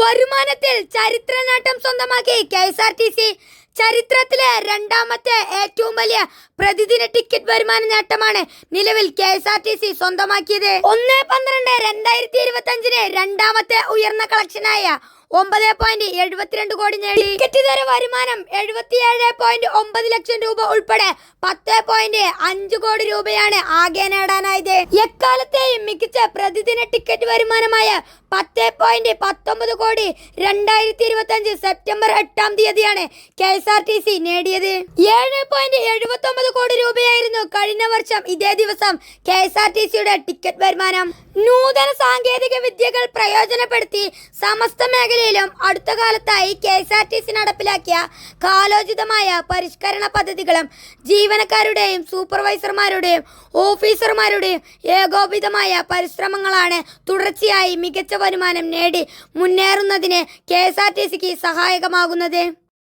വരുമാനത്തിൽ ചരിത്ര നേട്ടം സ്വന്തമാക്കി K S R T C ചരിത്രത്തിലെ രണ്ടാമത്തെ ഏറ്റവും വലിയ പ്രതിദിന ടിക്കറ്റ് വരുമാന നേട്ടമാണ് നിലവിൽ K S R T C സ്വന്തമാക്കിയത്. ഒന്ന് പന്ത്രണ്ട് രണ്ടായിരത്തി ഇരുപത്തി അഞ്ചിന് രണ്ടാമത്തെ ഉയർന്ന കളക്ഷനായ ഒമ്പത് പോയിന്റ് എഴുപത്തിരണ്ട് കോടി നേടി. ടിക്കറ്റ് തര വരുമാനം എഴുപത്തിയേഴ് പോയിന്റ് ഒമ്പത് ലക്ഷം രൂപ ഉൾപ്പെടെ പത്ത് പോയിന്റ് അഞ്ച് കോടി രൂപയാണ് ആകെ നേടാനായത്. എക്കാലത്തെയും മികച്ച പ്രതിദിന ടിക്കറ്റ് വരുമാനമായ പത്ത് പോയിന്റ് പത്തൊമ്പത് കോടി രണ്ടായിരത്തി ഇരുപത്തി അഞ്ച് സെപ്റ്റംബർ എട്ടാം തീയതിയാണ് K S R T C നേടിയത്. ഏഴ് പോയിന്റ് എഴുപത്തി ഒമ്പത് കോടി രൂപയായിരുന്നു കഴിഞ്ഞ വർഷം ഇതേ ദിവസം കെ എസ് ആർ ടി സിയുടെ ടിക്കറ്റ് വരുമാനം. നൂതന സാങ്കേതിക വിദ്യകൾ പ്രയോജനപ്പെടുത്തി സമസ്ത മേഖലയിലും അടുത്ത കാലത്തായി K S R T C നടപ്പിലാക്കിയ കാലോചിതമായ പരിഷ്കരണ പദ്ധതികളും ജീവനക്കാരുടെയും സൂപ്പർവൈസർമാരുടെയും ഓഫീസർമാരുടെയും ഏകോപിതമായ പരിശ്രമങ്ങളാണ് തുടർച്ചയായി മികച്ച വരുമാനം നേടി മുന്നേറുന്നതിന് കെ എസ് ആർ ടി സിക്ക് സഹായകമാകുന്നത്.